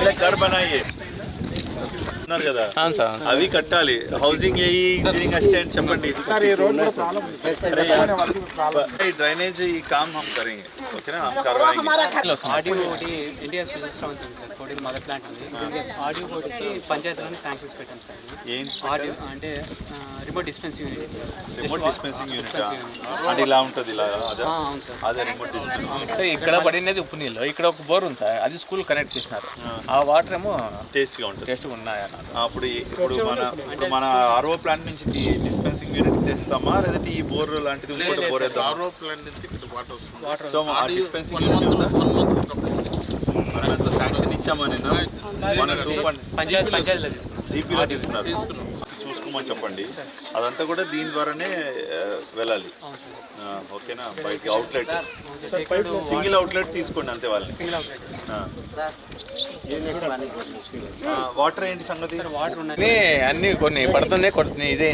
पहले घर बनाइए। చెప్తున్నారు కదా. అవి కట్టాలి. హౌసింగ్ ఇంజనీరింగ్ అసిస్టెంట్ చెప్పండి. డ్రైనేజ్ కామ్ हम करेंगे ఓకేనా? Audio India system sir. కోడి ప్లాంట్ ఉంది. ఆడియో ఒకటి పంచాయతీలోని శాంక్షన్స్ పెట్టాం సార్. ఏం ఆడియో అంటే remote dispensing unit remote dispensing unit అది ఇలా ఉంటది ఇలా అవును సార్. అదే రిమోట్ డిస్పెన్సింగ్ ఇక్కడ పడినది ఉప్పు నీళ్ళు. ఇక్కడ ఒక బోర్ ఉంది సార్. అది స్కూల్ కనెక్ట్ చేసినారు. ఆ. వాటర్ ఏమో టేస్ట్గా ఉంటుంది. టేస్ట్గా ఉన్నాయన్న. అప్పుడు ఇప్పుడు మన ఇప్పుడు మన ఆర్ఓ ప్లాంట్ నుంచి డిస్పెన్సింగ్ యూనిట్ తెస్తామా? లేదంటే ఈ బోర్ లాంటిది ఇంకోటి బోర్ వేద్దామా? సో ఆ డిస్పెన్సింగ్ యూనిట్ మనం ఎంత శాంక్షన్ ఇచ్చామా నిన్న? మన టూ పంచాయతీ పంచాయతీలో తీసుకున్నాం. జీపీలో తీసుకున్నారు. చూసుకోమని చెప్పండి. అదంతా కూడా దీని ద్వారానే వెళ్ళాలి. అవును సార్. ఆ, ఓకేనా? బయటికి అవుట్లెట్ సింగిల్ అవుట్లెట్ తీసుకోండి అంతే వాళ్ళని. సింగిల్ అవుట్లెట్ వాటర్ ఏంటి సంగతి? వాటర్ ఉన్నాయి. అన్నీ కొన్ని పడుతున్నాయి కొడుతున్నాయి ఇదే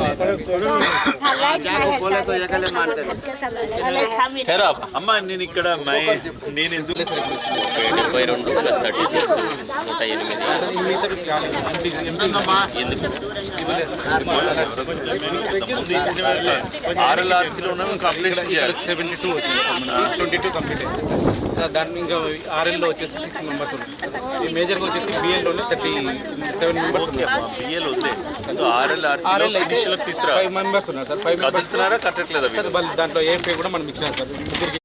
తెరా అమ్మా నేను ఇక్కడ నేను ఎందుకు డెబ్బై రెండు ప్లస్ థర్టీ సిక్స్ నూట ఎనిమిది. ఆర్ఎల్ఆర్సీలో ఉన్నాం చేయాలి. సెవెంటీ టూ వచ్చింది. ట్వంటీ టూ కంప్లీట్ దాన్ని ఇంకా ఆర్ఎల్లో వచ్చేసి సిక్స్ మెంబర్స్ ఉన్నాయి ఈ మేజర్గా వచ్చేసి బిఎల్లోనే థర్టీ సెవెన్ మెంబర్స్ బిఏలు వద్దే ఆర్ఎల్ఆర్సీలో ఫినిష్లకు తీసుకురా. ఫైవ్ మెంబర్స్ ఉన్నారు సార్ ఫైవ్ మెంబర్స్ కదులుతున్నారా కట్టట్లేదా సార్ దాంట్లో ఏ పే కూడా మనం ఇచ్చినాం సార్